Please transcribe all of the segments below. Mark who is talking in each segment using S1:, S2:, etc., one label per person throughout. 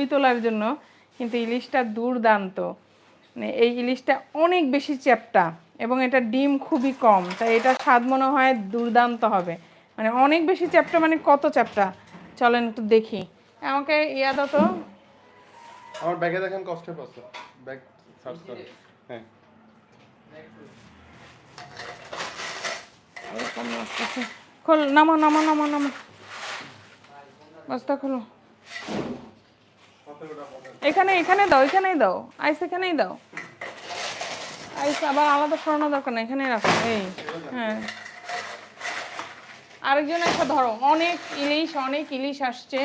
S1: ছবি তোলার জন্য কিন্তু ইলিশটা দুর্দান্ত। মানে এই ইলিশটা অনেক বেশি চ্যাপটা এবং এটা ডিম খুবই কম তাই এটা স্বাদ মনে হয় দুর্দান্ত হবে। মানে অনেক বেশি চ্যাপটা মানে কত চ্যাপটা? চলেন একটু দেখি। আমাকে ইয়া দাও তো।
S2: আমার ব্যাগে দেখেন কষ্টে পাচ্ছে। ব্যাগ সার্চ করে হ্যাঁ।
S1: খোল নামো নামো নামো নামো বস্তা খোলো। এখানে এখানে দাও এখানেই দাও। আইস এখানেই দাও। আইস আবার আলাদা সরানো দরকার না এখানেই রাখো। এই হ্যাঁ। আরেকজন একটা ধরো। অনেক ইলিশ অনেক ইলিশ আসছে।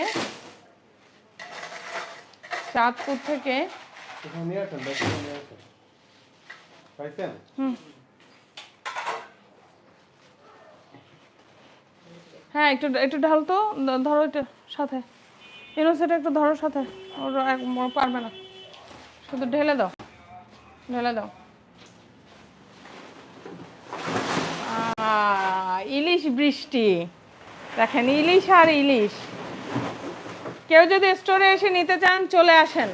S1: চাঁদপুর থেকে। হ্যাঁ একটু একটু ঢাল তো ধরো এটা সাথে। ইনোসেটা একটু ধরো সাথে। ওর এক- পারবে না। শুধু ঢেলে দাও। ঢেলে দাও। ইলিশ বৃষ্টি। দেখেন, ইলিশ আর ইলিশ। কেউ যদি স্টোরে এসে নিতে চান, চলে আসেন।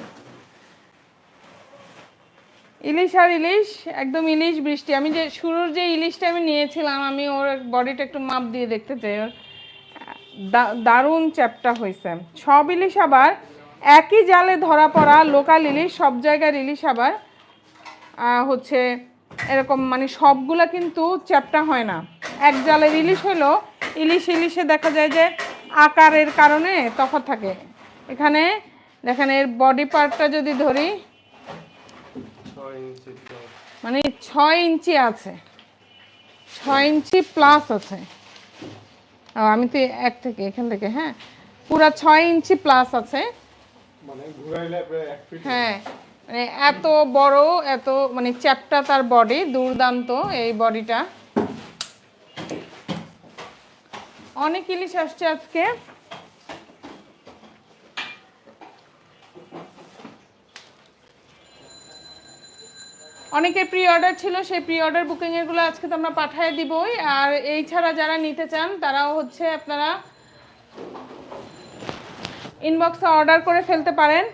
S1: ইলিশ আর ইলিশ, একদম ইলিশ বৃষ্টি। আমি যে শুরুর যে ইলিশটা আমি নিয়েছিলাম, আমি ওর বডিটা একটু মাপ দিয়ে দেখতে চাই। ওর দারুণ চ্যাপটা হয়েছে সব ইলিশ আবার একই জালে ধরা পড়া লোকাল ইলিশ সব জায়গার ইলিশ আবার হচ্ছে এরকম মানে সবগুলা কিন্তু চ্যাপটা হয় না। এক জালের ইলিশ হলো ইলিশ ইলিশে দেখা যায় যে আকারের কারণে তফাৎ থাকে। এখানে দেখেন এর বডি পার্টটা যদি ধরি মানে ছয় ইঞ্চি আছে। ছয় ইঞ্চি প্লাস আছে। আমি তো এক থেকে এখান থেকে হ্যাঁ? পুরো ছয় ইঞ্চি প্লাস আছে।
S2: মানে
S1: হ্যাঁ মানে এত বড় এত মানে চ্যাপটা তার বডি দুর্দান্ত এই বডিটা অনেক ইলিশ আসছে আজকে। অনেকের প্রি অর্ডার ছিল, সেই প্রি অর্ডার বুকিং এরগুলো আজকে তো আমরা পাঠিয়ে দিবই। আর এই ছাড়া যারা নিতে চান, তারাও হচ্ছে আপনারা ইনবক্সে অর্ডার করে ফেলতে পারেন।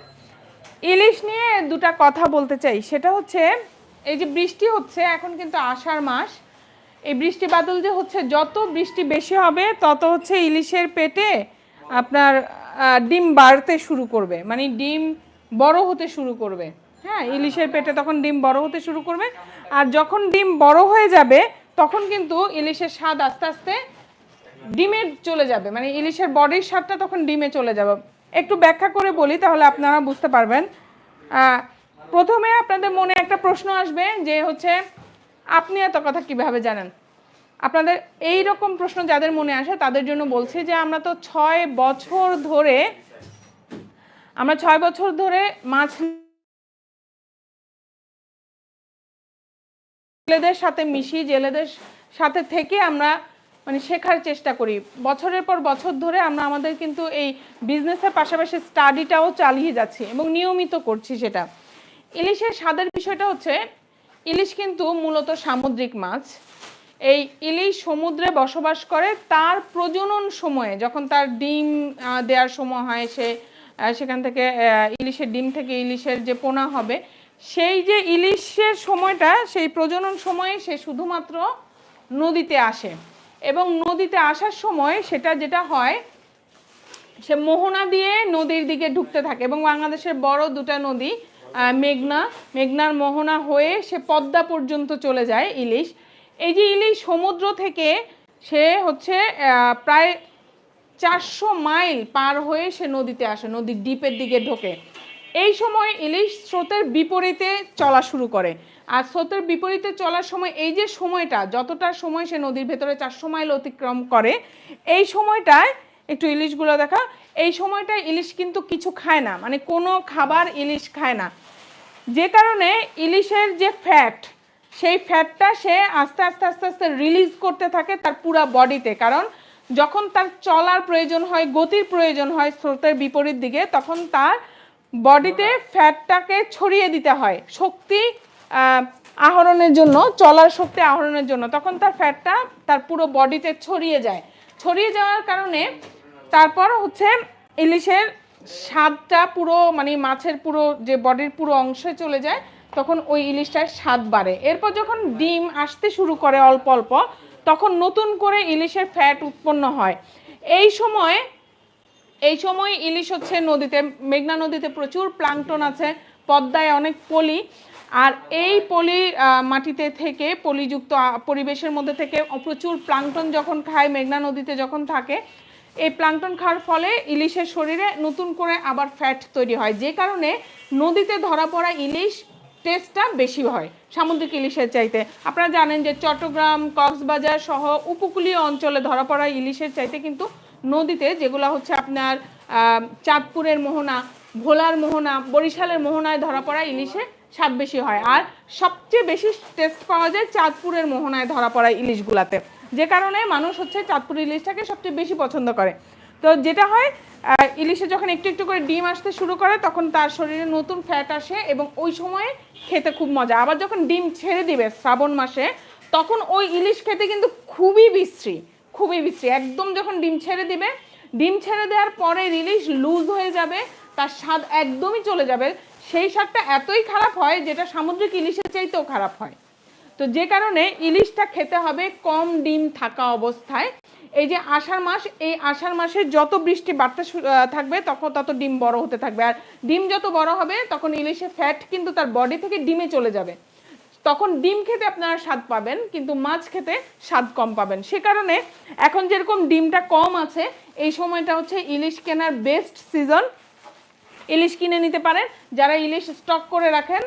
S1: ইলিশ নিয়ে দুটা কথা বলতে চাই। সেটা হচ্ছে, এই যে বৃষ্টি হচ্ছে, এখন কিন্তু আষাঢ় মাস। এই বৃষ্টি বাদল যে হচ্ছে, যত বৃষ্টি বেশি হবে, তত হচ্ছে ইলিশের পেটে আপনার ডিম বাড়তে শুরু করবে। মানে ডিম বড় হতে শুরু করবে। হ্যাঁ ইলিশের পেটে তখন ডিম বড় হতে শুরু করবে। আর যখন ডিম বড় হয়ে যাবে, তখন কিন্তু ইলিশের স্বাদ আস্তে আস্তে ডিমে চলে যাবে। মানে ইলিশের বডির স্বাদটা তখন ডিমে চলে যাবে। একটু ব্যাখ্যা করে বলি, তাহলে আপনারা বুঝতে পারবেন। প্রথমে আপনাদের মনে একটা প্রশ্ন আসবে যে হচ্ছে, আপনি এত কথা কীভাবে জানেন? আপনাদের এই রকম প্রশ্ন যাদের মনে আসে, তাদের জন্য বলছি যে আমরা তো ছয় বছর ধরে, আমরা ছয় বছর ধরে মাছ জেলেদের সাথে মিশি, জেলেদের সাথে থেকে আমরা মানে শেখার চেষ্টা করি। বছরের পর বছর ধরে আমরা আমাদের কিন্তু এই বিজনেসের পাশাপাশি স্টাডিটাও চালিয়ে যাচ্ছি এবং নিয়মিত করছি সেটা। ইলিশের স্বাদের বিষয়টা হচ্ছে, ইলিশ কিন্তু মূলত সামুদ্রিক মাছ। এই ইলিশ সমুদ্রে বসবাস করে, তার প্রজনন সময়ে যখন তার ডিম দেওয়ার সময় হয় সে সেখান থেকে ইলিশের ডিম থেকে ইলিশের যে পোনা হবে সেই যে ইলিশের সময়টা, সেই প্রজনন সময়ে সে শুধুমাত্র নদীতে আসে। এবং নদীতে আসার সময় সেটা যেটা হয়, সে মোহনা দিয়ে নদীর দিকে ঢুকতে থাকে। এবং বাংলাদেশের বড় দুটা নদী মেঘনা, মেঘনার মোহনা হয়ে সে পদ্মা পর্যন্ত চলে যায় ইলিশ। এই যে ইলিশ সমুদ্র থেকে সে হচ্ছে প্রায় চারশো মাইল পার হয়ে সে নদীতে আসে, নদীর ডিপের দিকে ঢোকে। এই সময় ইলিশ স্রোতের বিপরীতে চলা শুরু করে। আর স্রোতের বিপরীতে চলার সময় এই যে সময়টা, যতটা সময় সে নদীর ভেতরে চারশো মাইল অতিক্রম করে, এই সময়টায় একটু ইলিশগুলো দেখা, এই সময়টায় ইলিশ কিন্তু কিছু খায় না মানে কোনো খাবার ইলিশ খায় না। যে কারণে ইলিশের যে ফ্যাট সেই ফ্যাটটা সে আস্তে আস্তে আস্তে আস্তে রিলিজ করতে থাকে তার পুরা বডিতে কারণ যখন তার চলার প্রয়োজন হয়, গতির প্রয়োজন হয় স্রোতের বিপরীত দিকে, তখন তার বডিতে ফ্যাটটাকে ছড়িয়ে দিতে হয়। শক্তি আহরণের জন্য, চলার শক্তি আহরণের জন্য। তখন তার ফ্যাটটা তার পুরো বডিতে ছড়িয়ে যায়। ছড়িয়ে যাওয়ার কারণে তারপর হচ্ছে ইলিশের স্বাদটা পুরো মানে মাছের পুরো যে বডির পুরো অংশে চলে যায়, তখন ওই ইলিশটার স্বাদ বাড়ে। এরপর যখন ডিম আসতে শুরু করে অল্প অল্প, তখন নতুন করে ইলিশের ফ্যাট উৎপন্ন হয়। এই সময় এই সময় ইলিশ হচ্ছে নদীতে, মেঘনা নদীতে প্রচুর প্লাঙ্কটন আছে, পদ্মায় অনেক পলি। আর এই পলি মাটিতে থেকে, পলিযুক্ত পরিবেশের মধ্যে থেকে প্রচুর প্লাঙ্কটন যখন খায়, মেঘনা নদীতে যখন থাকে, এই প্লাঙ্কটন খাওয়ার ফলে ইলিশের শরীরে নতুন করে আবার ফ্যাট তৈরি হয়। যে কারণে নদীতে ধরা পড়া ইলিশ টেস্টটা বেশি হয় সামুদ্রিক ইলিশের চাইতে। আপনারা জানেন যে চট্টগ্রাম, কক্সবাজার সহ উপকূলীয় অঞ্চলে ধরা পড়া ইলিশের চাইতে কিন্তু নদীতে, যেগুলো হচ্ছে আপনার চাঁদপুরের মোহনা, ভোলার মোহনা, বরিশালের মোহনায় ধরা পড়া ইলিশে স্বাদ বেশি হয়। আর সবচেয়ে বেশি টেস্ট পাওয়া যায় চাঁদপুরের মোহনায় ধরা পড়া ইলিশগুলাতে। যে কারণে মানুষ হচ্ছে চাঁদপুর ইলিশটাকে সবচেয়ে বেশি পছন্দ করে। তো যেটা হয় ইলিশে যখন একটু একটু করে ডিম আসতে শুরু করে, তখন তার শরীরে নতুন ফ্যাট আসে এবং ওই সময়ে খেতে খুব মজা। আবার যখন ডিম ছেড়ে দিবে শ্রাবণ মাসে, তখন ওই ইলিশ খেতে কিন্তু খুবই বিশ্রী। খুবই বিশ্রী। একদম যখন ডিম ছেড়ে দিবে, ডিম ছেড়ে দেওয়ার পরে ইলিশ লুজ হয়ে যাবে, তার স্বাদ একদমই চলে যাবে। সেই স্বাদটা এতই খারাপ হয় যেটা সামুদ্রিক ইলিশের চাইতেও খারাপ হয়। তো যে কারণে ইলিশটা খেতে হবে কম ডিম থাকা অবস্থায়। এই যে আষাঢ় মাস, এই আষাঢ় মাসে যত বৃষ্টি বাড়তে থাকবে তখন তত ডিম বড় হতে থাকবে। আর ডিম যত বড় হবে, তখন ইলিশে ফ্যাট কিন্তু তার বডি থেকে ডিমে চলে যাবে। তখন ডিম খেতে আপনারা স্বাদ পাবেন, কিন্তু মাছ খেতে স্বাদ কম পাবেন। সে কারণে এখন যেরকম ডিমটা কম আছে, এই সময়টা হচ্ছে ইলিশ কেনার বেস্ট সিজন ইলিশ কিনে নিতে পারেন। যারা ইলিশ স্টক করে রাখেন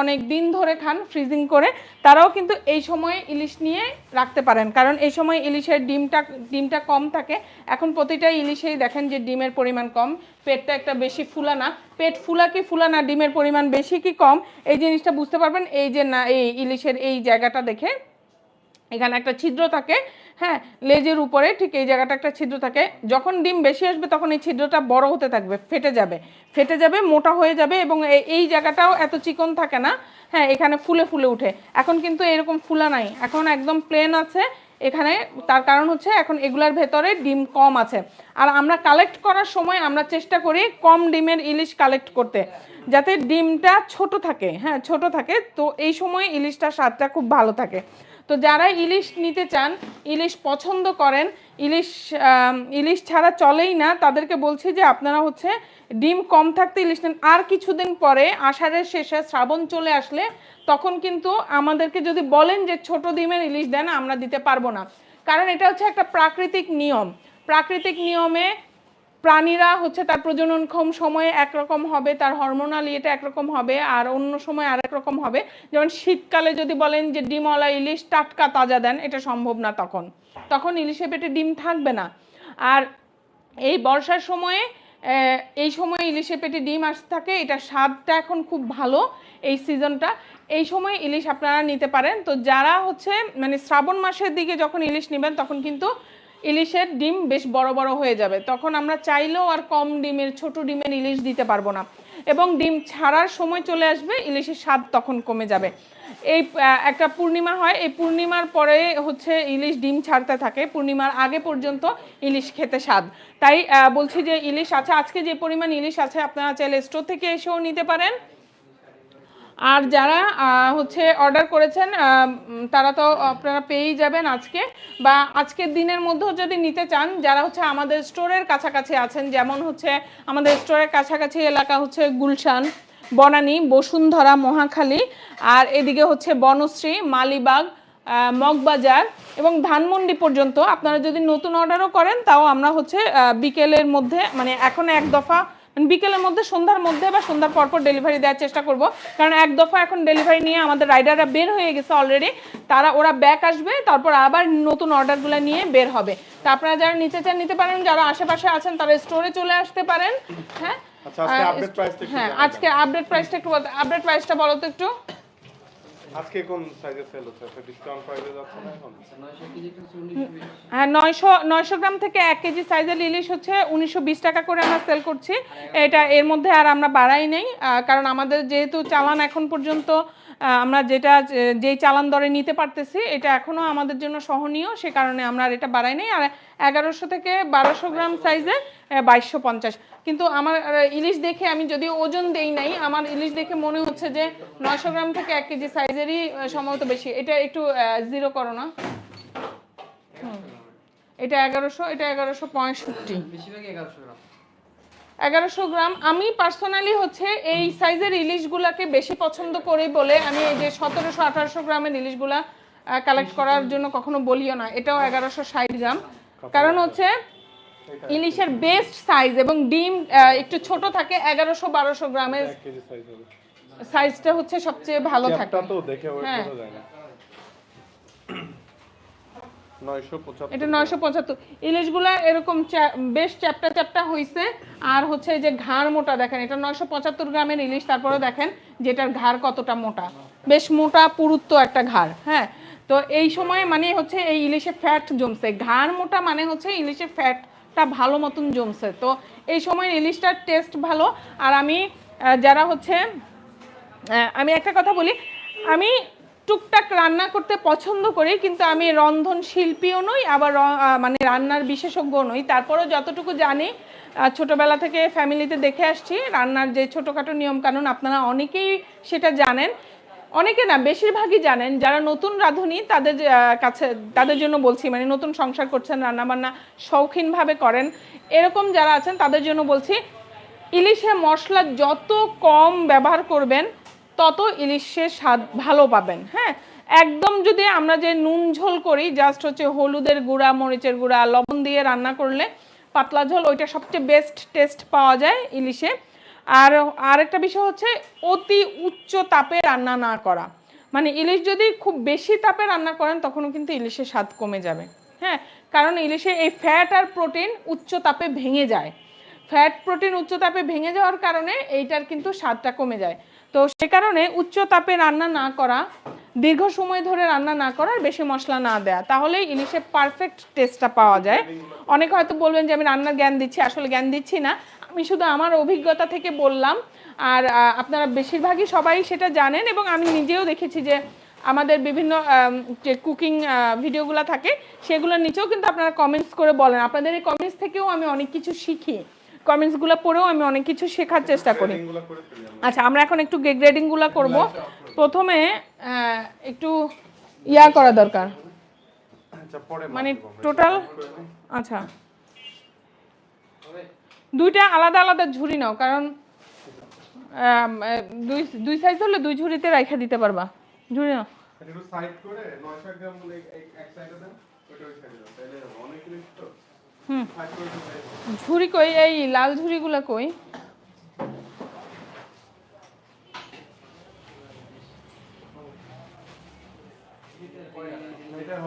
S1: অনেক দিন ধরে খান ফ্রিজিং করে, তারাও কিন্তু এই সময়ে ইলিশ নিয়ে রাখতে পারেন। কারণ এই সময় ইলিশের ডিমটা ডিমটা কম থাকে। এখন প্রতিটা ইলিশেই দেখেন যে ডিমের পরিমাণ কম। পেটটা একটা বেশি ফুলানা। পেট ফুলা কি ফুলানা ডিমের পরিমাণ বেশি কি কম? এই জিনিসটা বুঝতে পারবেন। এই যে না, এই ইলিশের এই জায়গাটা দেখে এখানে একটা ছিদ্র থাকে। হ্যাঁ লেজের উপরে ঠিক এই জায়গাটা একটা ছিদ্র থাকে। যখন ডিম বেশি আসবে তখন এই ছিদ্রটা বড় হতে থাকবে, ফেটে যাবে। ফেটে যাবে, মোটা হয়ে যাবে এবং এই জায়গাটাও এত চিকন থাকে না হ্যাঁ এখানে ফুলে ফুলে উঠে। এখন কিন্তু এরকম ফুলা নাই, এখন একদম প্লেন আছে। এখানে তার কারণ হচ্ছে এখন এগুলার ভেতরে ডিম কম আছে। আর আমরা কালেক্ট করার সময় আমরা চেষ্টা করি কম ডিমের ইলিশ কালেক্ট করতে, যাতে ডিমটা ছোট থাকে হ্যাঁ ছোট থাকে। তো এই সময় ইলিশটার স্বাদটা খুব ভালো থাকে। তো যারা ইলিশ নিতে চান, ইলিশ পছন্দ করেন, ইলিশ ইলিশ ছাড়া চলেই না, তাদেরকে বলছি যে আপনারা হচ্ছে ডিম কম থাকতে ইলিশ নেন। আর কিছুদিন পরে আষাঢ়ের শেষে শ্রাবণ চলে আসলে তখন কিন্তু আমাদেরকে যদি বলেন যে ছোট ডিমের ইলিশ দেন, আমরা দিতে পারব না। কারণ এটা হচ্ছে একটা প্রাকৃতিক নিয়ম। প্রাকৃতিক নিয়মে প্রাণীরা হচ্ছে তার প্রজননক্ষম সময়ে একরকম হবে, তার হরমোনাল ইয়েটা একরকম হবে, আর অন্য সময় আরেক রকম হবে। যেমন শীতকালে যদি বলেন যে ডিমওয়ালা ইলিশ টাটকা তাজা দেন, এটা সম্ভব না তখন। তখন ইলিশে পেটে ডিম থাকবে না। আর এই বর্ষার সময়ে এই সময় ইলিশে পেটে ডিম আসতে থাকে, এটা স্বাদটা এখন খুব ভালো এই সিজনটা। এই সময় ইলিশ আপনারা নিতে পারেন। তো যারা হচ্ছে মানে শ্রাবণ মাসের দিকে যখন ইলিশ নেবেন, তখন কিন্তু ইলিশের ডিম বেশ বড় বড় হয়ে যাবে। তখন আমরা চাইলেও আর কম ডিমের, ছোট ডিমের ইলিশ দিতে পারব না। এবং ডিম ছাড়ার সময় চলে আসবে, ইলিশের স্বাদ তখন কমে যাবে। এই একটা পূর্ণিমা হয়, এই পূর্ণিমার পরে হচ্ছে ইলিশ ডিম ছাড়তে থাকে। পূর্ণিমার আগে পর্যন্ত ইলিশ খেতে স্বাদ। তাই বলছি যে ইলিশ আছে, আজকে যে পরিমাণ ইলিশ আছে, আপনারা চাইলে স্টোর থেকে এসেও নিতে পারেন। আর যারা হচ্ছে অর্ডার করেছেন তারা তো আপনারা পেয়েই যাবেন আজকে। বা আজকের দিনের মধ্যেও যদি নিতে চান, যারা হচ্ছে আমাদের স্টোরের কাছাকাছি আছেন, যেমন হচ্ছে আমাদের স্টোরের কাছাকাছি এলাকা হচ্ছে গুলশান, বনানী, বসুন্ধরা, মহাখালী, আর এদিকে হচ্ছে বনশ্রী, মালিবাগ মগবাজার এবং ধানমন্ডি পর্যন্ত। আপনারা যদি নতুন অর্ডারও করেন, তাও আমরা হচ্ছে বিকেলের মধ্যে মানে এখন এক দফা মানে বিকেলের মধ্যে সন্ধ্যার মধ্যে বা সন্ধ্যার পরপর ডেলিভারি দেওয়ার চেষ্টা করব। কারণ এক দফা এখন ডেলিভারি নিয়ে আমাদের রাইডাররা বের হয়ে গেছে অলরেডি তারা ওরা ব্যাক আসবে তারপর আবার নতুন অর্ডারগুলো নিয়ে বের হবে। তা আপনারা যারা নিচে চান নিতে পারেন। যারা আশেপাশে আছেন তারা স্টোরে চলে আসতে পারেন। হ্যাঁ?
S2: আচ্ছা আজকে আপডেট প্রাইসটা একটু
S1: হ্যাঁ আজকে আপডেট প্রাইসটা একটু আপডেট প্রাইসটা বলো তো একটু।
S2: আজকে কোন সাইজে সেল হচ্ছে? আচ্ছা ডিসকাউন্ট প্রাইসে যাচ্ছে না এখন?
S1: হ্যাঁ নয়শো নয়শো গ্রাম থেকে এক কেজি সাইজের ইলিশ হচ্ছে উনিশশো বিশ টাকা করে আমরা সেল করছি। এটা এর মধ্যে আর আমরা বাড়াই নেই কারণ আমাদের যেহেতু চালান এখন পর্যন্ত আমরা যেটা যে- যেই চালান দরে নিতে পারতেছি এটা এখনও আমাদের জন্য সহনীয় সে কারণে আমরা আর এটা বাড়াই নাই। আর এগারোশো থেকে বারোশো গ্রাম সাইজে বাইশশো পঞ্চাশ। কিন্তু আমার ইলিশ দেখে আমি যদি ওজন দেই নাই আমার ইলিশ দেখে মনে হচ্ছে যে নয়শো গ্রাম থেকে এক কেজি সাইজেরই সম্ভবত বেশি। এটা একটু জিরো করো না। এটা এগারোশো এটা এগারোশো পঁয়ষট্টি।
S3: বেশিরভাগই এগারোশো গ্রাম।
S1: এগারোশো গ্রাম। আমি পার্সোনালি হচ্ছে এই সাইজের ইলিশগুলাকে বেশি পছন্দ করি বলে আমি এই যে সতেরোশো আঠারোশো গ্রামের ইলিশগুলা কালেক্ট করার জন্য কখনো বলিও না। এটাও এগারোশো ষাট গ্রাম। কারণ হচ্ছে ইলিশের বেস্ট সাইজ এবং ডিম একটু ছোট থাকে এগারোশো বারোশো গ্রামের সাইজটা হচ্ছে সবচেয়ে ভালো থাকে। হ্যাঁ।
S2: বোঝা যায় না নয়শো পঁচাত্তর
S1: এটা নয়শো পঁচাত্তর। ইলিশগুলা এরকম বেশ চ্যাপটা চ্যাপটা হইছে। আর হচ্ছে যে ঘাড় মোটা দেখেন, এটা নয়শো পঁচাত্তর গ্রামের ইলিশ তারপরে দেখেন যেটার ঘাড় কতটা মোটা। বেশ মোটা, পুরুত্ব একটা ঘাড় হ্যাঁ? তো এই সময় মানে হচ্ছে এই ইলিশে ফ্যাট জমছে। ঘাড় মোটা মানে হচ্ছে ইলিশে ফ্যাটটা ভালো মতন জমছে। তো এই সময় ইলিশটার টেস্ট ভালো। আর আমি যারা হচ্ছে আমি একটা কথা বলি। আমি টুকটাক রান্না করতে পছন্দ করি, কিন্তু আমি রন্ধন শিল্পীও নই, আবার মানে রান্নার বিশেষজ্ঞ নই। তারপরেও যতটুকু জানি ছোটবেলা থেকে ফ্যামিলিতে দেখে আসছি, রান্নার যে ছোটোখাটো নিয়মকানুন, আপনারা অনেকেই সেটা জানেন। অনেকে না, বেশিরভাগই জানেন, যারা নতুন রাঁধুনি, তাদের কাছে, তাদের জন্য বলছি মানে নতুন সংসার করছেন, রান্নাবান্না শৌখিনভাবে করেন, এরকম যারা আছেন, তাদের জন্য বলছি, ইলিশে মশলা যত কম ব্যবহার করবেন তত ইলিশের স্বাদ ভালো পাবেন হ্যাঁ? একদম যদি আমরা যে নুন ঝোল করি জাস্ট হচ্ছে হলুদের গুঁড়া, মরিচের গুঁড়া, লবণ দিয়ে রান্না করলে পাতলা ঝোল ওইটা সবচেয়ে বেস্ট টেস্ট পাওয়া যায় ইলিশে। আর আরেকটা বিষয় হচ্ছে অতি উচ্চ তাপে রান্না না করা। মানে ইলিশ যদি খুব বেশি তাপে রান্না করেন, তখনও কিন্তু ইলিশের স্বাদ কমে যাবে হ্যাঁ? কারণ ইলিশে এই ফ্যাট আর প্রোটিন উচ্চ তাপে ভেঙে যায়। ফ্যাট প্রোটিন উচ্চ তাপে ভেঙে যাওয়ার কারণে এইটার কিন্তু স্বাদটা কমে যায়। তো সে কারণে উচ্চ তাপে রান্না না করা, দীর্ঘ সময় ধরে রান্না না করার বেশি মশলা না দেয়া তাহলে ইলিশে পারফেক্ট টেস্টটা পাওয়া যায়। অনেকে হয়তো বলবেন যে আমি রান্নার জ্ঞান দিচ্ছি, আসলে জ্ঞান দিচ্ছি না। আমি শুধু আমার অভিজ্ঞতা থেকে বললাম আর আপনারা বেশিরভাগই সবাই সেটা জানেন এবং আমি নিজেও দেখেছি যে আমাদের বিভিন্ন যে কুকিং ভিডিওগুলো থাকে, সেগুলোর নিচেও কিন্তু আপনারা কমেন্টস করে বলেন। আপনাদের এই কমেন্টস থেকেও আমি অনেক কিছু শিখি। কমেন্টসগুলো পড়েও আমি অনেক কিছু শেখার চেষ্টা করি। আচ্ছা আমরা এখন একটু গ্রেডিংগুলো করব। প্রথমে একটু ইয়া করা দরকার।
S2: আচ্ছা
S1: মানে। টোটাল আচ্ছা। দুইটা আলাদা আলাদা ঝুড়ি নাও কারণ দুই দুই সাইজ হলে দুই ঝুড়িতে রাখা দিতে পারবা। ঝুড়ি নাও।
S2: একটু সাইড করে 900 গ্রাম এক- সাইডে দেন ওটা ওই সাইডে দেন। তাহলে অনেক তো
S1: হুম। ঝুড়ি কই? এই লাল ঝুড়িগুলো কই?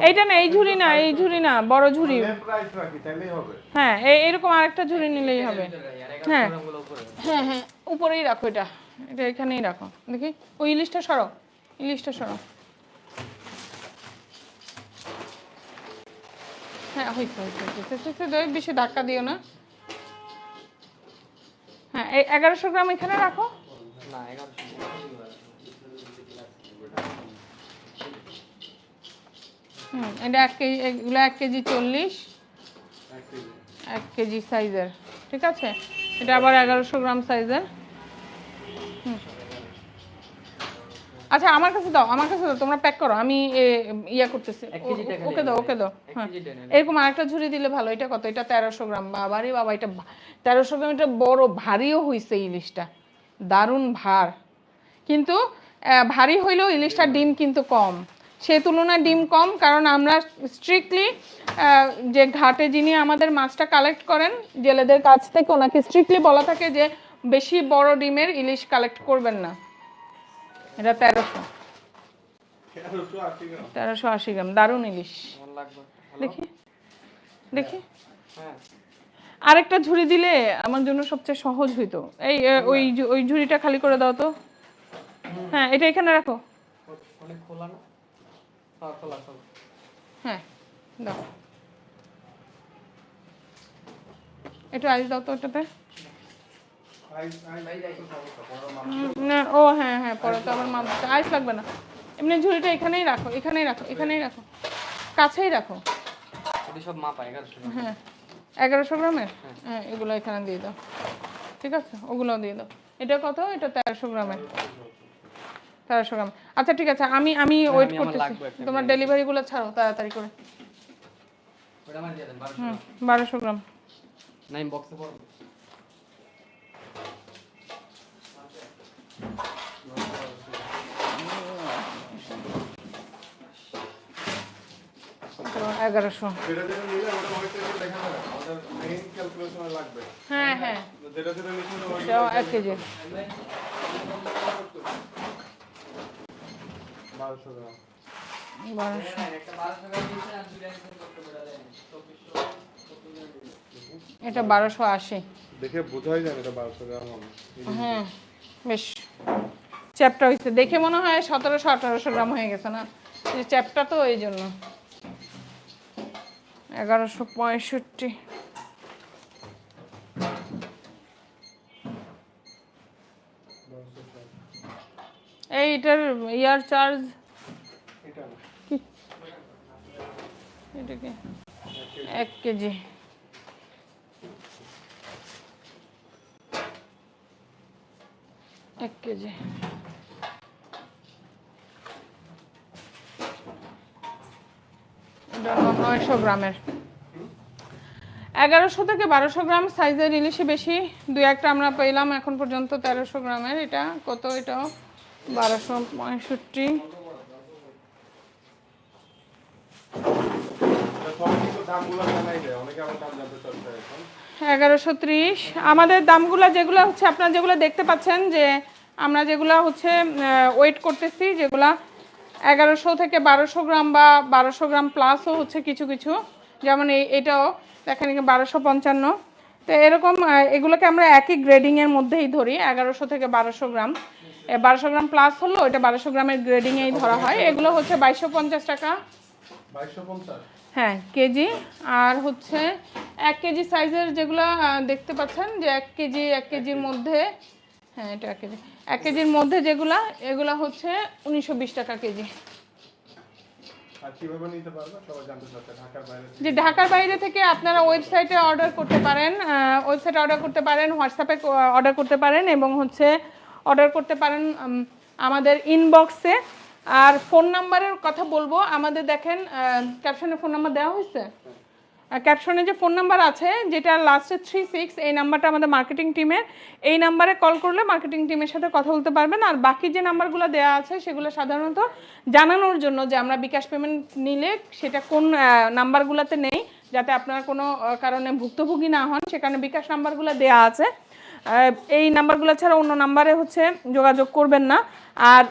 S1: এইটা না এই ঝুড়ি না এই ঝুড়ি না বড় ঝুড়ি। হ্যাঁ এই এরকম আরেকটা ঝুড়ি নিলেই হবে। হ্যাঁ। হ্যাঁ হ্যাঁ উপরেই রাখো এটা। এটা এখানেই রাখো। দেখি ওই ইলিশটা সরো ইলিশটা সরো হ্যাঁ হয়েছে হয়েছে বেশি ধাক্কা দিও না। হ্যাঁ এই এগারোশো গ্রাম এখানে রাখো।
S3: না
S1: হুম এটা এক কেজি এগুলো এক কেজি চল্লিশ।
S2: এক কেজি
S1: সাইজের ঠিক আছে? এটা আবার এগারোশো গ্রাম সাইজের। হুম। আচ্ছা আমার কাছে দাও আমার কাছে দাও তোমরা প্যাক করো আমি ইয়া করতেছি। ওকে দাও ওকে দাও হ্যাঁ। এরকম আরেকটা ঝুড়ি দিলে ভালো এটা কত? এটা তেরোশো গ্রাম বাবা রে বাবা এটা তেরোশো গ্রাম এটা বড় ভারীও হয়েছে ইলিশটা দারুণ ভার। কিন্তু ভারী হইলেও ইলিশটার ডিম কিন্তু কম। সে তুলনায় ডিম কম কারণ আমরা স্ট্রিক্টলি যে ঘাটে যিনি আমাদের মাছটা কালেক্ট করেন জেলেদের কাছ থেকে ওনাকে স্ট্রিক্টলি বলা থাকে যে বেশি বড় ডিমের ইলিশ কালেক্ট করবেন না। এটা তেরোশো।
S2: তেরোশো আশি গ্রাম।
S1: দারুণ ইলিশ। দেখি। দেখি।
S3: হ্যাঁ।
S1: আরেকটা ঝুড়ি দিলে আমার জন্য সবচেয়ে সহজ হইতো। এই ওই ওই ঝুড়িটা খালি করে দাও তো। হ্যাঁ এটা এখানে রাখো।
S3: হ্যাঁ
S1: হ্যাঁ দাও। একটু আইস দাও তো ওটাতে
S2: আইস আইস তো সমস্যা পরে মাপ
S1: উম, না, ও হ্যাঁ হ্যাঁ পরে তো আবার মাপ আইস লাগবে না। এমনি ঝুড়িটা এখানেই রাখো এখানেই রাখো এখানেই রাখো। কাছেই রাখো।
S3: সব মাপা এগারোশো
S1: হ্যাঁ এগারোশো গ্রামের? হ্যাঁ। এগুলো এখানে দিয়ে দাও। ঠিক আছে? ওগুলো দিয়ে দাও। এটা কত? এটা তেরোশো গ্রামের। তেরোশো গ্রাম। আচ্ছা ঠিক আছে আমি আমি ওয়েট
S3: আমি-
S1: করতেছি। তোমার ডেলিভারিগুলো ছাড়ো তাড়াতাড়ি করে।
S3: বারোশো গ্রাম। না বক্সে পড়ব
S1: এগারোশো
S2: যেটা যেটা নিলে ওটা ওইটা দিয়ে দেখা যাবে আমাদের মেইন ক্যালকুলেশনে লাগবে।
S1: হ্যাঁ হ্যাঁ। এক কেজি।
S2: বারোশো।
S1: এটা বারোশো আশি।
S2: দেখে বোঝাই যায় এটা বারোশো গ্রাম হবে।
S1: হ্যাঁ বেশ। চ্যাপটা হয়েছে দেখে মনে হয় সতেরোশো আঠারোশো গ্রাম হয়ে গেছে না? চ্যাপটা তো এই জন্য। এগারোশো পঁয়ষট্টি। এইটার ইয়ার চার্জ?
S2: এটা
S1: কি? এক কেজি। এক কেজি। নয়শো গ্রামের। এগারোশো থেকে বারোশো গ্রাম সাইজের ইলিশে বেশি, দুই একটা আমরা পেলাম এখন পর্যন্ত তেরোশো গ্রামের। এটা কত এটাও? বারোশো পঁয়ষট্টি।
S2: অনেকে আমার দাম জানতে চাচ্ছে এখন।
S1: এগারোশো ত্রিশ। আমাদের দামগুলো যেগুলো হচ্ছে, আপনারা যেগুলো দেখতে পাচ্ছেন যে আমরা যেগুলো হচ্ছে ওয়েট করতেছি, যেগুলা এগারোশো থেকে বারোশো গ্রাম বা বারোশো গ্রাম প্লাসও হচ্ছে কিছু কিছু। যেমন এই, এটাও, দেখেন বারোশো পঞ্চান্ন। তো এরকম এগুলোকে আমরা একই গ্রেডিংয়ের মধ্যেই ধরি, এগারোশো থেকে বারোশো গ্রাম। বারোশো গ্রাম প্লাস হলো এটা বারোশো গ্রামের গ্রেডিংয়েই ধরা হয়। এগুলো হচ্ছে বাইশশো পঞ্চাশ টাকা।
S2: বাইশশো পঞ্চাশ।
S1: হ্যাঁ কেজি। আর হচ্ছে এক কেজি সাইজের যেগুলো দেখতে পাচ্ছেন যে এক কেজি এক কেজির মধ্যে হ্যাঁ এটা এক কেজি। এক কেজির মধ্যে যেগুলা এগুলা হচ্ছে উনিশশো বিশ টাকা কেজি। যে ঢাকার বাইরে থেকে আপনারা ওয়েবসাইটে অর্ডার করতে পারেন ওয়েবসাইটে অর্ডার করতে পারেন হোয়াটসঅ্যাপে অর্ডার করতে পারেন এবং হচ্ছে অর্ডার করতে পারেন আমাদের ইনবক্সে আর ফোন নাম্বারের কথা বলব। আমাদের দেখেন ক্যাপশনে ফোন নাম্বার দেওয়া হয়েছে? ক্যাপশনে যে ফোন নাম্বার আছে, যেটা লাস্টে থ্রি সিক্স এই নাম্বারটা আমাদের মার্কেটিং টিমের এই নাম্বারে কল করলে মার্কেটিং টিমের সাথে কথা বলতে পারবেন। আর বাকি যে নাম্বারগুলো দেওয়া আছে, সেগুলো সাধারণত জানানোর জন্য যে আমরা বিকাশ পেমেন্ট নিলে সেটা কোন নাম্বারগুলোতে নেই, যাতে আপনার কোনো কারণে ভুক্তভোগী না হন, সেখানে বিকাশ নাম্বারগুলো দেওয়া আছে। এই নাম্বারগুলো ছাড়া অন্য নাম্বারে হচ্ছে যোগাযোগ করবেন না। আর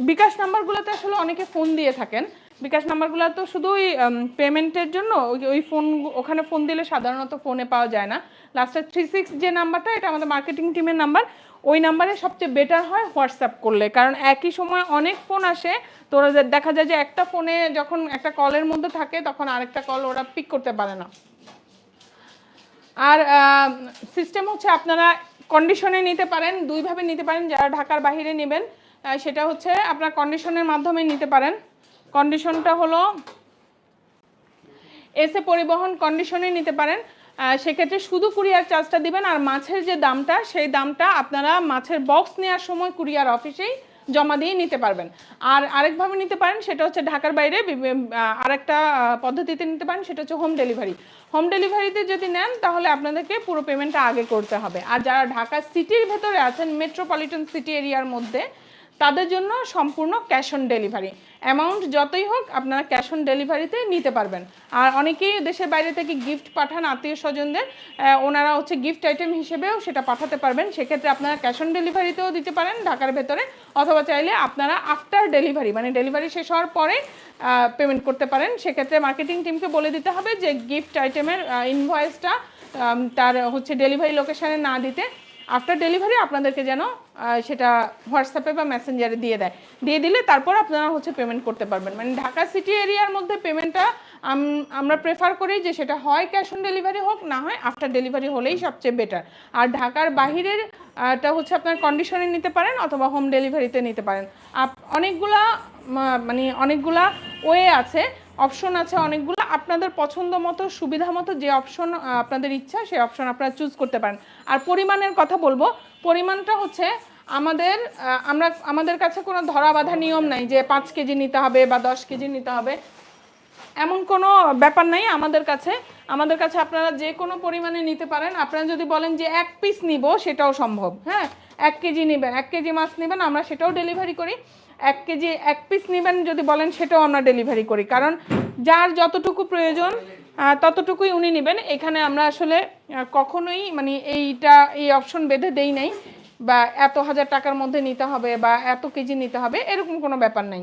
S1: বিকাশ নাম্বারগুলোতে আসলে অনেকে ফোন দিয়ে থাকেন। বিকাশ নাম্বারগুলো তো শুধুই পেমেন্টের জন্য ওই- ফোন ওখানে ফোন দিলে সাধারণত ফোনে পাওয়া যায় না। লাস্টের থ্রি সিক্স যে নাম্বারটা, এটা আমাদের মার্কেটিং টিমের নাম্বার। ওই নাম্বারে সবচেয়ে বেটার হয় হোয়াটসঅ্যাপ করলে। কারণ একই সময় অনেক ফোন আসে, তো ওরা দেখা যায় যে একটা ফোনে যখন একটা কলের মধ্যে থাকে, তখন আরেকটা কল ওরা পিক করতে পারে না। আর সিস্টেম হচ্ছে আপনারা কন্ডিশনে নিতে পারেন, দুইভাবে নিতে পারেন, যারা ঢাকার বাইরে নেবেন। সেটা হচ্ছে আপনার কন্ডিশনের মাধ্যমে নিতে পারেন। কন্ডিশনটা হলো এসে পরিবহন কন্ডিশনে নিতে পারেন। সেক্ষেত্রে শুধু কুরিয়ার চার্জটা দিবেন আর মাছের যে দামটা, সেই দামটা আপনারা মাছের বক্স নেওয়ার সময় কুরিয়ার অফিসেই জমা দিয়ে নিতে পারবেন। আর আরেকভাবে নিতে পারেন, সেটা হচ্ছে ঢাকার বাইরে আরেকটা পদ্ধতিতে নিতে পারেন, সেটা হচ্ছে হোম ডেলিভারি হোম ডেলিভারিতে যদি নেন, তাহলে আপনাদেরকে পুরো পেমেন্টটা আগে করতে হবে। আর যারা ঢাকা সিটির ভেতরে আছেন মেট্রোপলিটন সিটি এরিয়ার মধ্যে তাদের জন্য সম্পূর্ণ ক্যাশ অন ডেলিভারি অ্যামাউন্ট যতই হোক, আপনারা ক্যাশ অন ডেলিভারিতে নিতে পারবেন। আর অনেকেই দেশের বাইরে থেকে গিফট পাঠান আত্মীয় স্বজনদের ওনারা হচ্ছে গিফট আইটেম হিসেবেও সেটা পাঠাতে পারবেন। সেক্ষেত্রে আপনারা ক্যাশ অন ডেলিভারিতেও দিতে পারেন ঢাকার ভেতরে, অথবা চাইলে আপনারা আফটার ডেলিভারি মানে ডেলিভারি শেষ হওয়ার পরে পেমেন্ট করতে পারেন। সেক্ষেত্রে মার্কেটিং টিমকে বলে দিতে হবে যে গিফট আইটেমের ইনভয়েসটা তার হচ্ছে ডেলিভারি লোকেশানে না দিতে। আফটার ডেলিভারি আপনাদেরকে যেন সেটা হোয়াটসঅ্যাপে বা মেসেঞ্জারে দিয়ে দেয়। দিয়ে দিলে তারপর আপনারা হচ্ছে পেমেন্ট করতে পারবেন। মানে ঢাকা সিটি এরিয়ার মধ্যে পেমেন্টটা আমরা প্রেফার করি যে সেটা হয় ক্যাশ অন ডেলিভারি হোক, না হয় আফটার ডেলিভারি হলেই সবচেয়ে বেটার আর ঢাকার বাহিরের আহটা হচ্ছে আপনার কন্ডিশনে নিতে পারেন অথবা হোম ডেলিভারিতে নিতে পারেন। আপ- অনেকগুলা মানে অনেকগুলা ওয়ে আছে। অপশন আছে অনেকগুলো। আপনাদের পছন্দ মতো, সুবিধা মতো যে অপশন আপনাদের ইচ্ছা, সেই অপশন আপনারা চুজ করতে পারেন। আর পরিমাণের কথা বলব, পরিমাণটা হচ্ছে আমাদের আমরা, আমাদের কাছে কোনো ধরা বাঁধা নিয়ম নাই যে পাঁচ কেজি নিতে হবে বা দশ কেজি নিতে হবে। এমন কোনো ব্যাপার নাই আমাদের কাছে। আমাদের কাছে আপনারা যে কোনো পরিমাণে নিতে পারেন। আপনারা যদি বলেন যে এক পিস নিব, সেটাও সম্ভব। হ্যাঁ এক কেজি নেবেন, এক কেজি মাছ নেবেন, আমরা সেটাও ডেলিভারি করি। এক কেজি এক পিস নেবেন যদি বলেন সেটাও আমরা ডেলিভারি করি। কারণ যার যতটুকু প্রয়োজন ততটুকুই উনি নেবেন। এখানে আমরা আসলে কখনোই মানে এইটা এই অপশন বেঁধে দেই নাই বা এত হাজার টাকার মধ্যে নিতে হবে বা এত কেজি নিতে হবে এরকম কোনো ব্যাপার নাই।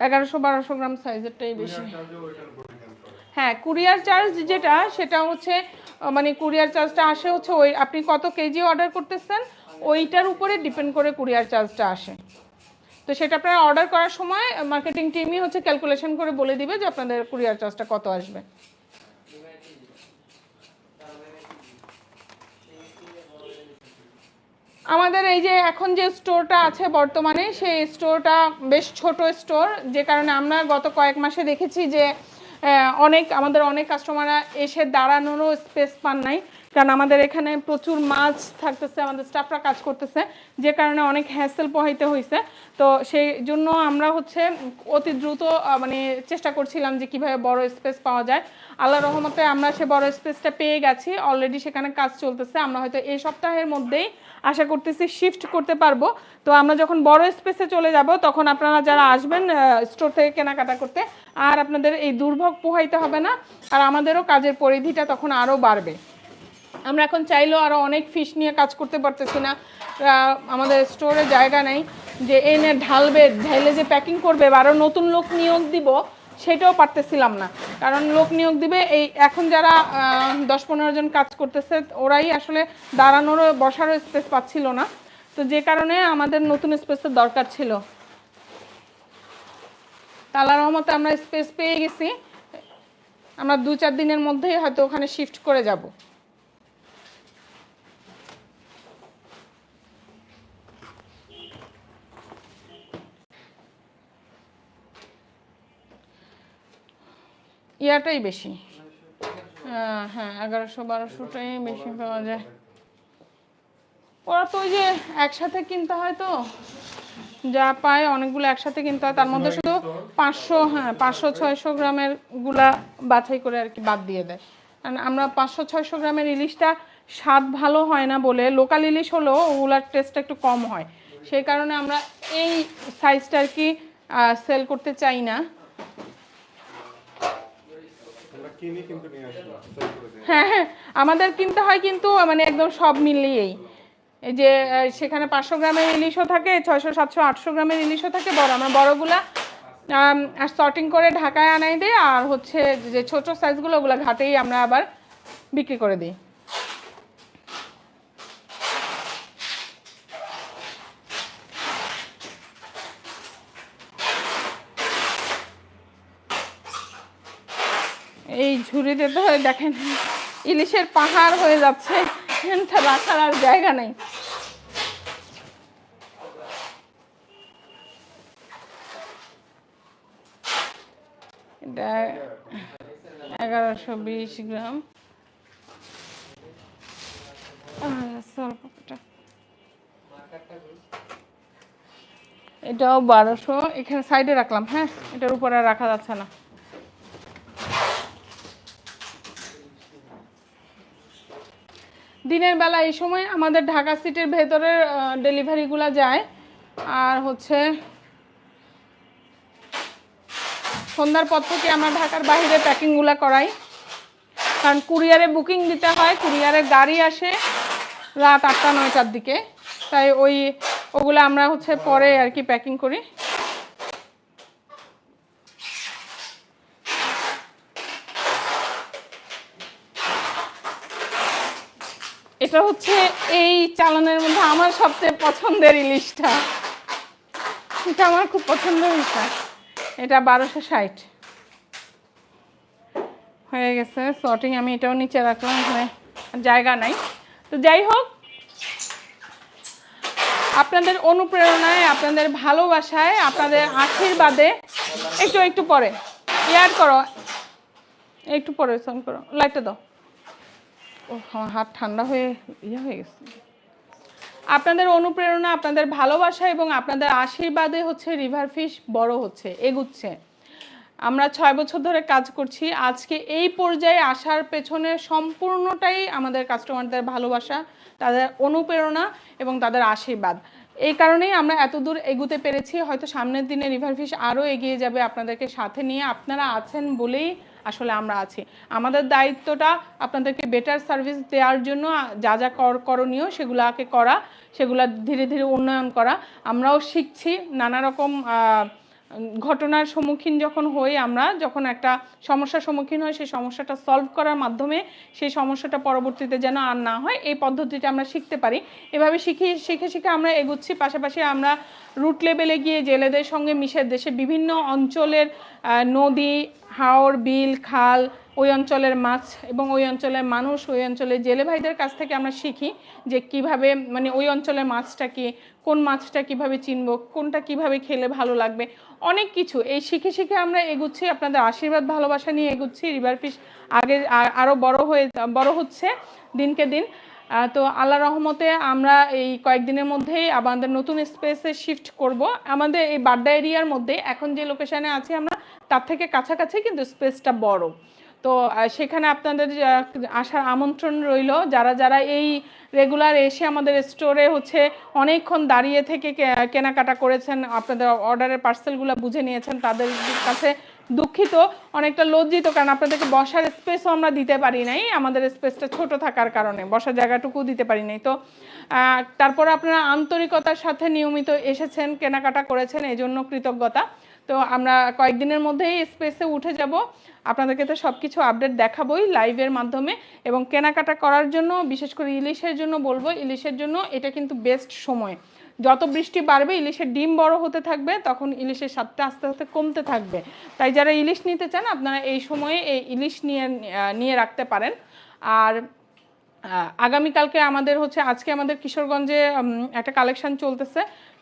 S1: এগারোশো বারোশো গ্রাম সাইজেরটাই বেশি। হ্যাঁ কুরিয়ার চার্জ যেটা সেটা হচ্ছে মানে কুরিয়ার চার্জটা আসে হচ্ছে ওই আপনি কত কেজি অর্ডার করতেছেন? ওইটার উপরে ডিপেন্ড করে কুরিয়ার চার্জটা আসে। তো সেটা আপনারা অর্ডার করার সময় মার্কেটিং টিমই হচ্ছে ক্যালকুলেশন করে বলে দিবে যে আপনাদের কুরিয়ার চার্জটা কত আসবে। আমাদের এই যে এখন যে স্টোরটা আছে বর্তমানে, সেই স্টোরটা বেশ ছোট স্টোর যে কারণে আমরা গত কয়েক মাসে দেখেছি যে অনেক, আমাদের অনেক কাস্টমাররা এসে দাঁড়ানোরও স্পেস পান নাই। কারণ আমাদের এখানে প্রচুর মাছ থাকতেছে, আমাদের স্টাফরা কাজ করতেছে, যে কারণে অনেক হ্যাসেল পোহাইতে হয়েছে তো সেই জন্য আমরা হচ্ছে অতি দ্রুত মানে চেষ্টা করছিলাম যে কীভাবে বড় স্পেস পাওয়া যায়। আল্লাহ রহমতে আমরা সে বড় স্পেসটা পেয়ে গেছি অলরেডি সেখানে কাজ চলতেছে। আমরা হয়তো এই সপ্তাহের মধ্যেই আশা করতেছি শিফট করতে পারব। তো আমরা যখন বড় স্পেসে চলে যাব, তখন আপনারা যারা আসবেন স্টোর থেকে কেনাকাটা করতে, আর আপনাদের এই দুর্ভোগ পোহাইতে হবে না। আর আমাদেরও কাজের পরিধিটা তখন আরও বাড়বে। আমরা এখন চাইলেও আরও অনেক ফিশ নিয়ে কাজ করতে পারতেছি না। আমাদের স্টোরে জায়গা নেই যে এনে ঢালবে ঢেলে যে প্যাকিং করবে বা আরও নতুন লোক নিয়োগ দিব, সেটাও পারতেছিলাম না। কারণ লোক নিয়োগ দিবে, এই এখন যারা দশ পনেরো জন কাজ করতেছে, ওরাই আসলে দাঁড়ানোরও, বসারও স্পেস পাচ্ছিল না। তো যে কারণে আমাদের নতুন স্পেসের দরকার ছিল। তালা রহমতে আমরা স্পেস পেয়ে গেছি। আমরা দু চার দিনের মধ্যেই হয়তো ওখানে শিফট করে যাব। ইয়াটাই বেশি। হ্যাঁ এগারোশো বারোশোটাই বেশি পাওয়া যায়। ওরা তো ওই যে একসাথে কিনতে হয় তো যা পায় অনেকগুলো একসাথে কিনতে হয় তার মধ্যে শুধু পাঁচশো হ্যাঁ পাঁচশো ছয়শো গ্রামেরগুলা বাছাই করে আর কি বাদ দিয়ে দেয়। কারণ আমরা পাঁচশো ছয়শো গ্রামের ইলিশটা স্বাদ ভালো হয় না বলে লোকাল ইলিশ হলেও ওগুলার টেস্টটা একটু কম হয়। সেই কারণে আমরা এই সাইজটা আর কি সেল করতে চাই না
S2: আমরা কিনি কিন্তু নিয়ে আসি না সেল করে দিই
S1: হ্যাঁ হ্যাঁ আমাদের কিনতে হয় কিন্তু মানে একদম সব মিলিয়েই। এই যে সেখানে পাঁচশো গ্রামের ইলিশও থাকে, ছয়শো, সাতশো, আটশো গ্রামের ইলিশও থাকে, বড়, আমরা বড়গুলা আর সর্টিং করে ঢাকায় আনাই দিই, আর হচ্ছে যে ছোট সাইজগুলো ওগুলো ঘাটেই আমরা আবার বিক্রি করে দিই এই ঝুড়িতে তো দেখেন। ইলিশের পাহাড় হয়ে যাচ্ছে রাখার আর জায়গা নেই। এটা এগারোশো বিশ গ্রাম। এটাও বারোশো, এখানে সাইডে রাখলাম হ্যাঁ? এটার উপরে রাখা যাচ্ছে না। দিনের বেলা এই সময় আমাদের ঢাকা সিটির ভেতরের ডেলিভারিগুলো যায়। আর হচ্ছে সন্ধ্যার পর থেকে আমরা ঢাকার বাইরে প্যাকিংগুলো করাই। কারণ কুরিয়ারে বুকিং দিতে হয়, কুরিয়ারে গাড়ি আসে রাত আটটা নয়টার দিকে। তাই ওই, ওগুলো আমরা হচ্ছে পরে আর কি প্যাকিং করি। এটা হচ্ছে এই চালানের মধ্যে আমার সবচেয়ে পছন্দের ইলিশটা। এটা আমার খুব পছন্দের হয়েছে এটা বারোশো ষাট। হয়ে গেছে সর্টিং আমি এটাও নিচে রাখলাম, এখানে জায়গা নাই। তো যাই হোক, আপনাদের অনুপ্রেরণায়, আপনাদের ভালোবাসায়, আপনাদের আশীর্বাদে একটু একটু পরে। ইয়ার করো, একটু পরে ফোন করো লাইটটা দাও। আমার হাত ঠান্ডা হয়ে ইয়ে হয়ে গেছে। আপনাদের অনুপ্রেরণা, আপনাদের ভালোবাসা এবং আপনাদের আশীর্বাদে হচ্ছে রিভার ফিশ বড় হচ্ছে, এগুচ্ছে। আমরা ছয় বছর ধরে কাজ করছি। আজকে এই পর্যায়ে আসার পেছনে সম্পূর্ণটাই আমাদের কাস্টমারদের ভালোবাসা, তাদের অনুপ্রেরণা এবং তাদের আশীর্বাদ। এই কারণেই আমরা এত দূর এগুতে পেরেছি। হয়তো সামনের দিনে রিভার ফিশ আরও এগিয়ে যাবে আপনাদেরকে সাথে নিয়ে। আপনারা আছেন বলেই আসলে আমরা আছি। আমাদের দায়িত্বটা আপনাদেরকে বেটার সার্ভিস দেওয়ার জন্য, যা যা কর- করণীয় সেগুলাকে করা, সেগুলা ধীরে ধীরে উন্নয়ন করা। আমরাও শিখছি নানা রকম ঘটনার সম্মুখীন যখন হই আমরা, যখন একটা সমস্যার সম্মুখীন হই, সেই সমস্যাটা সলভ করার মাধ্যমে সেই সমস্যাটা পরবর্তীতে যেন আর না হয়, এই পদ্ধতিটা আমরা শিখতে পারি। এভাবে শিখে শিখে শিখে আমরা এগুচ্ছি। পাশাপাশি আমরা রুট লেভেলে গিয়ে জেলেদের সঙ্গে মিশে দেশে বিভিন্ন অঞ্চলের নদী হাওর, বিল, খাল, ওই অঞ্চলের মাছ এবং ওই অঞ্চলের মানুষ, ওই অঞ্চলের জেলে ভাইদের কাছ থেকে আমরা শিখি যে কীভাবে মানে ওই অঞ্চলের মাছটা কি কোন মাছটা কীভাবে চিনব, কোনটা কীভাবে খেলে ভালো লাগবে, অনেক কিছু। এই শিখে শিখে আমরা এগুচ্ছি, আপনাদের আশীর্বাদ, ভালোবাসা নিয়ে এগুচ্ছি। রিভার ফিশ আগে আ- আরও বড় হয়ে, বড় হচ্ছে দিনকে দিন। তো আল্লাহ রহমতে আমরা এই কয়েকদিনের মধ্যেই আমাদের নতুন স্পেসে শিফট করব। আমাদের এই বাড্ডা এরিয়ার মধ্যে এখন যে লোকেশানে আছি আমরা তার থেকে কাছাকাছি কিন্তু স্পেসটা বড়। তো সেখানে আপনাদের আসার আমন্ত্রণ রইল। যারা যারা এই রেগুলার এসে আমাদের স্টোরে হচ্ছে অনেকক্ষণ দাঁড়িয়ে থেকে কেনাকাটা করেছেন, আপনাদের অর্ডারের পার্সেলগুলো বুঝে নিয়েছেন, তাদের কাছে দুঃখিত, অনেকটা লজ্জিত, কারণ আপনাদেরকে বসার স্পেসও আমরা দিতে পারি নাই। আমাদের স্পেসটা ছোট থাকার কারণে, বসার জায়গাটুকু দিতে পারি নাই। তো তারপর আপনারা আন্তরিকতার সাথে নিয়মিত এসেছেন, কেনাকাটা করেছেন এই জন্য কৃতজ্ঞতা। তো আমরা কয়েকদিনের মধ্যেই স্পেসে উঠে যাব। আপনাদেরকে তো সব কিছু আপডেট দেখাবোই লাইভের মাধ্যমে এবং কেনাকাটা করার জন্য, বিশেষ করে ইলিশের জন্য বলব, ইলিশের জন্য এটা কিন্তু বেস্ট সময়। যত বৃষ্টি বাড়বে, ইলিশের ডিম বড় হতে থাকবে, তখন ইলিশের স্বাদটা আস্তে আস্তে কমতে থাকবে। তাই যারা ইলিশ নিতে চান, আপনারা এই সময়ে এই ইলিশ নিয়ে নিয়ে রাখতে পারেন। আর আগামীকালকে আমাদের হচ্ছে, আজকে আমাদের কিশোরগঞ্জে একটা কালেকশন চলতেছে।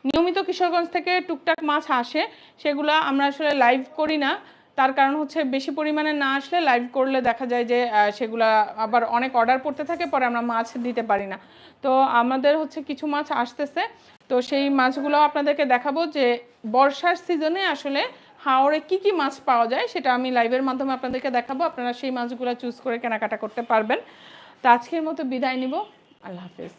S1: নিয়মিত কিশোরগঞ্জ থেকে টুকটাক মাছ আসে, সেগুলো আমরা আসলে লাইভ করি না। তার কারণ হচ্ছে বেশি পরিমাণে না আসলে লাইভ করলে দেখা যায় যে সেগুলা আবার অনেক অর্ডার পড়তে থাকে, পরে আমরা মাছ দিতে পারি না। তো আমাদের হচ্ছে কিছু মাছ আসতেছে। তো সেই মাছগুলো আপনাদেরকে দেখাবো যে, বর্ষার সিজনে আসলে হাওড়ে কি কি মাছ পাওয়া যায়, সেটা আমি লাইভের মাধ্যমে আপনাদেরকে দেখাবো। আপনারা সেই মাছগুলো চুজ করে কেনাকাটা করতে পারবেন। তো আজকের মতো বিদায় নিব। আল্লাহ হাফেজ।